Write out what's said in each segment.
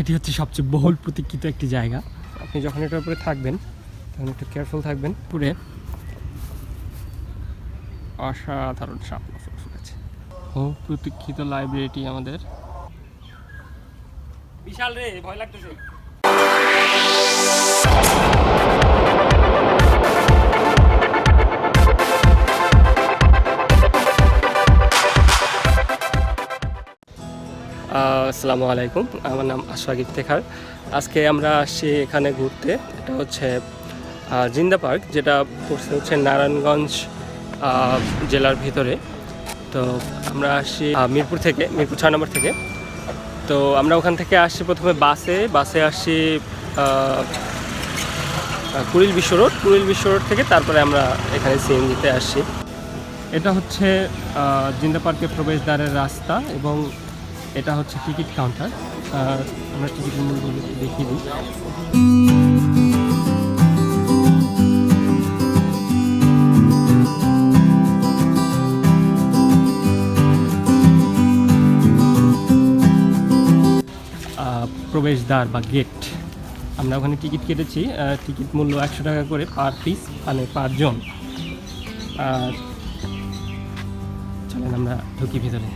এটি হচ্ছে সবচেয়ে বহুল প্রতীক্ষিত একটি জায়গা। আপনি যখন এটার উপরে থাকবেন তখন একটু কেয়ারফুল থাকবেন। পুরে অসাধারণ শাপলা ফুল ফুটেছে। বহু প্রতীক্ষিত লাইব্রেরিটি আমাদের। বিশাল রে ভয় লাগতেছে। আসসালামু আলাইকুম। আমার নাম আশফাক ইফতেখার। আজকে আমরা আসছি এখানে ঘুরতে। এটা হচ্ছে জিন্দা পার্ক, যেটা পড়ছে হচ্ছে নারায়ণগঞ্জ জেলার ভিতরে। তো আমরা আসছি মিরপুর থেকে, মিরপুর ছয় নম্বর থেকে। তো আমরা ওখান থেকে আসছি প্রথমে বাসে। বাসে আসছি কুড়িল বিশ্ব রোড। কুড়িল বিশ্ব রোড থেকে তারপরে আমরা এখানে সিএনজিতে আসছি। এটা হচ্ছে জিন্দা পার্কের প্রবেশদ্বারের রাস্তা এবং এটা হচ্ছে টিকিট কাউন্টার। আমরা টিকিট মূল্যগুলো দেখিয়ে দিই। প্রবেশদ্বার বা গেট। আমরা ওখানে টিকিট কেটেছি। টিকিট মূল্য একশো টাকা করে পার পিস মানে পারজন আর চলেন আমরা ঢুকি ভিতরে।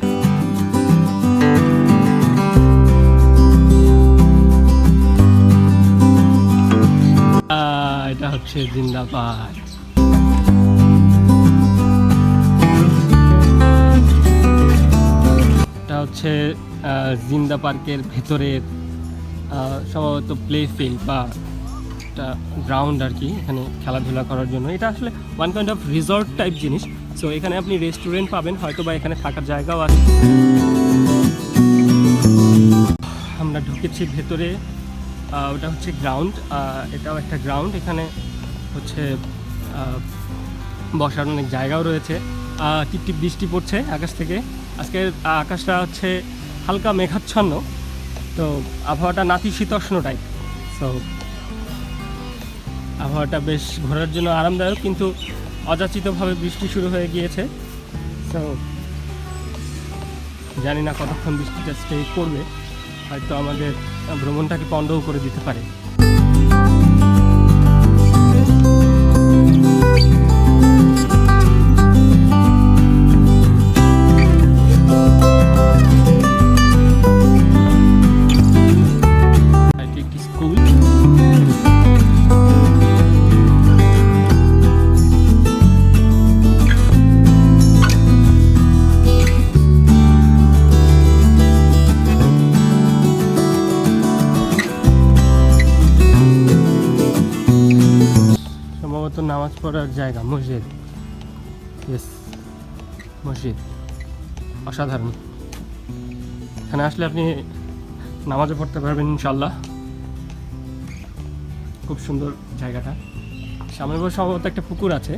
এটা জিন্দাবাদ। এটা হচ্ছে জিন্দা পার্কের ভেতরের সম্ভবত প্লে ফিল্ড বা একটা গ্রাউন্ড আর কি, এখানে খেলাধুলা করার জন্য। এটা আসলে one kind of resort type জিনিস। সো এখানে আপনি রেস্টুরেন্ট পাবেন, হয়তো বা এখানে থাকার জায়গাও আছে। আমরা ঢুকেছি ভেতরে ওটা হচ্ছে গ্রাউন্ড এটাও একটা গ্রাউন্ড এখানে হচ্ছে বসার অনেক জায়গাও রয়েছে। টিপটিপ বৃষ্টি পড়ছে আকাশ থেকে। আজকে আকাশটা হচ্ছে হালকা মেঘাচ্ছন্ন। তো আবহাওয়াটা নাতিশীতোষ্ণ টাইপ সো আবহাওয়াটা বেশ ঘোরার জন্য আরামদায়ক, কিন্তু অযাচিতভাবে বৃষ্টি শুরু হয়ে গিয়েছে। সো জানি না কতক্ষণ বৃষ্টিটা স্টে করবে। হয়তো আমাদের ভ্রমণটাকে পণ্ডও করে দিতে পারে। সম্ভবত নামাজ পড়ার জায়গা, মসজিদ। ইয়েস মসজিদ। অসাধারণ। এখানে আসলে আপনি নামাজও পড়তে পারবেন ইনশাল্লাহ খুব সুন্দর জায়গাটা। সামনে বসে সম্ভবত একটা পুকুর আছে।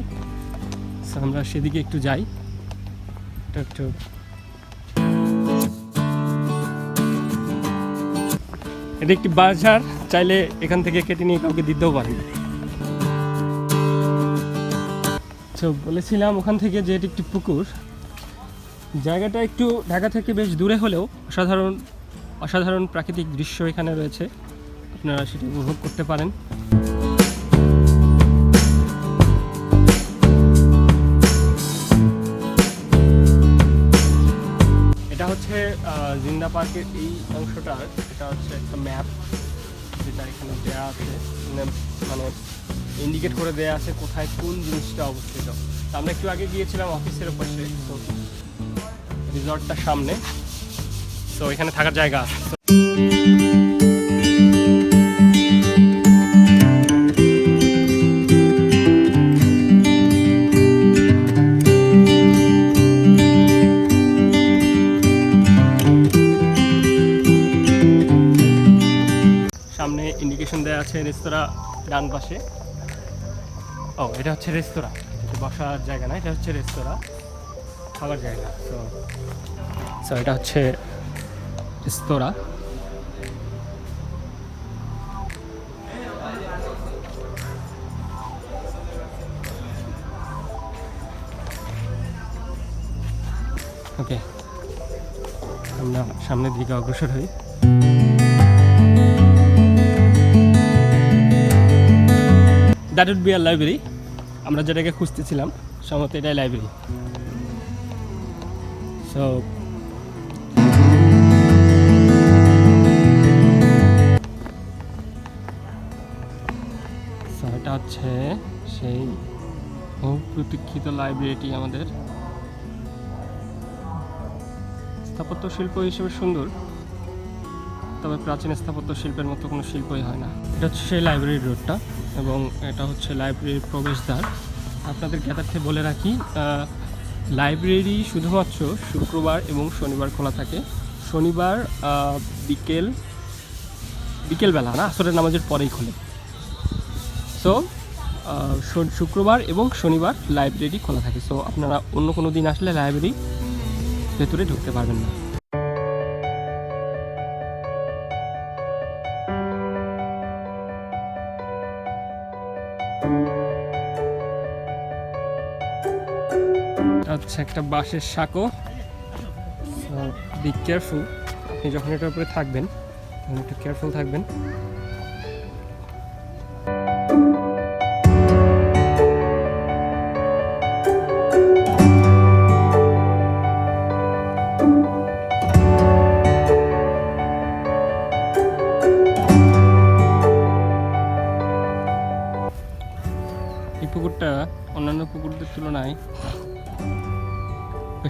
আমরা সেদিকে একটু যাই। একটু এটা একটি বাজার। চাইলে এখান থেকে কেটে নিয়ে কাউকে দিতেও পারেন। তো বলেছিলাম ওখান থেকে যে এটি একটি পুকুর। জায়গাটা একটু ঢাকা থেকে বেশ দূরে হলেও অসাধারণ অসাধারণ প্রাকৃতিক দৃশ্য এখানে রয়েছে। আপনারা সেটি উপভোগ করতে পারেন। এটা হচ্ছে জিন্দা পার্কের এই অংশটার। এটা হচ্ছে একটা ম্যাপ। যেটা এখানে দেওয়া আছে। মানে মানে ইন্ডিকেট করে দেওয়া আছে কোথায় কোন জিনিসটা অবস্থিত। আমরা একটু আগে গিয়েছিলাম অফিসের পাশে তো রিসর্টটার সামনে। তো এখানে থাকার জায়গা সামনে ইন্ডিকেশন দেওয়া আছে রেস্তোরাঁ ডান পাশে। ও, এটা হচ্ছে রেস্তোরাঁ। বসার জায়গা না, এটা হচ্ছে রেস্তোরাঁ। খাবার জায়গা তো সো এটা হচ্ছে রেস্তোরাঁ। ওকে আমরা সামনের দিকে অগ্রসর হই। That would be our library আমরা যেটাকে খুঁজতেছিলাম, সম্ভবত এটাই লাইব্রেরি সো এটা হচ্ছে সেই বহু প্রতীক্ষিত লাইব্রেরিটি আমাদের স্থাপত্য শিল্প হিসেবে সুন্দর। তবে প্রাচীন স্থাপত্য শিল্পের মতো কোনো শিল্পই হয় না। এটা হচ্ছে সেই লাইব্রেরি রোডটা এবং এটা হচ্ছে লাইব্রেরির প্রবেশদ্বার। আপনাদের জ্ঞাতার্থে বলে রাখি লাইব্রেরি শুধুমাত্র শুক্রবার এবং শনিবার খোলা থাকে। শনিবার বিকেল, বিকেলবেলা না, আসরের নামাজের পরেই খোলে। সো শুক্রবার এবং শনিবার লাইব্রেরি খোলা থাকে। সো আপনারা অন্য কোনো দিন আসলে লাইব্রেরি ভেতরে ঢুকতে পারবেন না। হচ্ছে একটা বাঁশের সাঁকো। বি কেয়ারফুল আপনি যখন এটার উপরে থাকবেন তখন একটু কেয়ারফুল থাকবেন।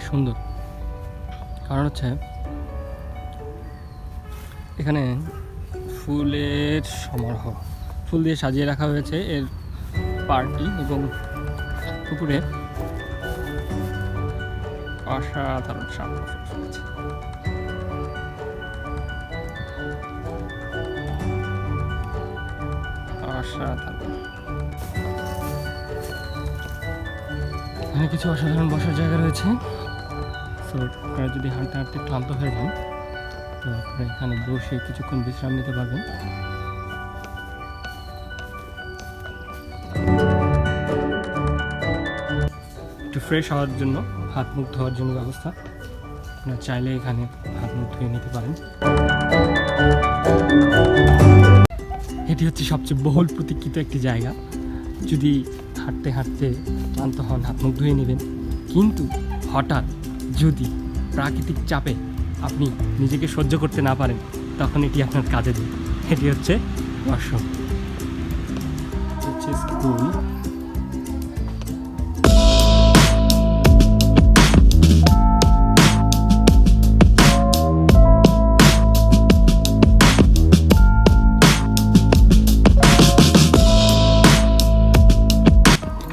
সুন্দর। কারণ হচ্ছে, এখানে ফুলের সমারোহ, ফুল দিয়ে সাজিয়ে রাখা হয়েছে এর পার্টি এবং পুকুরে অসাধারণ আছে অসাধারণ। এখানে কিছু অসাধারণ বসার জায়গা রয়েছে। সো আপনারা যদি হাঁটতে হাঁটতে ক্লান্ত হয়ে যান, তো আপনারা এখানে বসে কিছুক্ষণ বিশ্রাম নিতে পারবেন। একটু ফ্রেশ হওয়ার জন্য, হাত মুখ ধোয়ার জন্য ব্যবস্থা। আপনারা চাইলে এখানে হাত মুখ ধুয়ে নিতে পারেন। এটি হচ্ছে সবচেয়ে বহুল প্রতীক্ষিত একটি জায়গা। যদি হাঁটতে হাঁটতে ক্লান্ত হন, হাত মুখ ধুয়ে নেবেন। কিন্তু হঠাৎ যদি প্রাকৃতিক চাপে আপনি নিজেকে সহ্য করতে না পারেন তখন এটি আপনার কাজে দেবে। এটি হচ্ছে ওয়াশরুম। হচ্ছে স্কুল।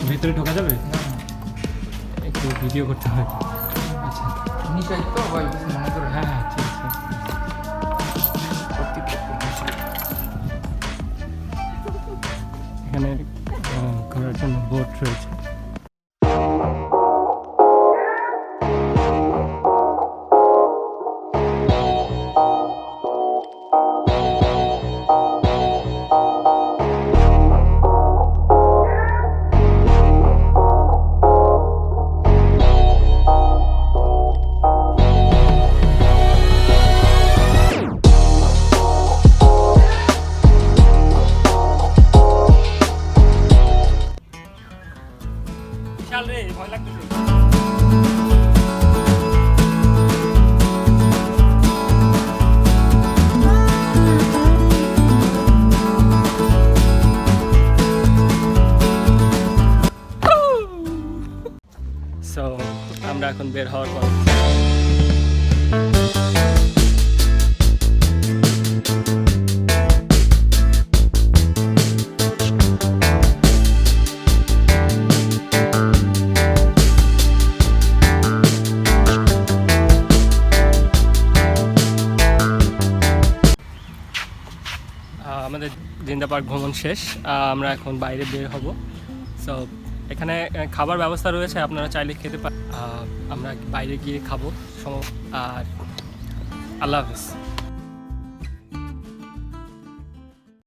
ভেতরে ঢোকা যাবে? একটু ভিডিও করতে আচ্ছা নিশাই তো ভাই কিছু মনে করে হ্যাঁ হ্যাঁ ঠিক আছে এখানে আহ, বিশাল রে ভয় লাগতেছে। আমরা এখন বের হওয়ার পর আমাদের জিন্দা পার্ক ভ্রমণ শেষ আমরা এখন বাইরে বের হব। সো এখানে খাবার ব্যবস্থা রয়েছে, আপনারা চাইলে খেতে পারেন আমরা বাইরে গিয়ে খাব। আর আল্লাহ হাফিজ।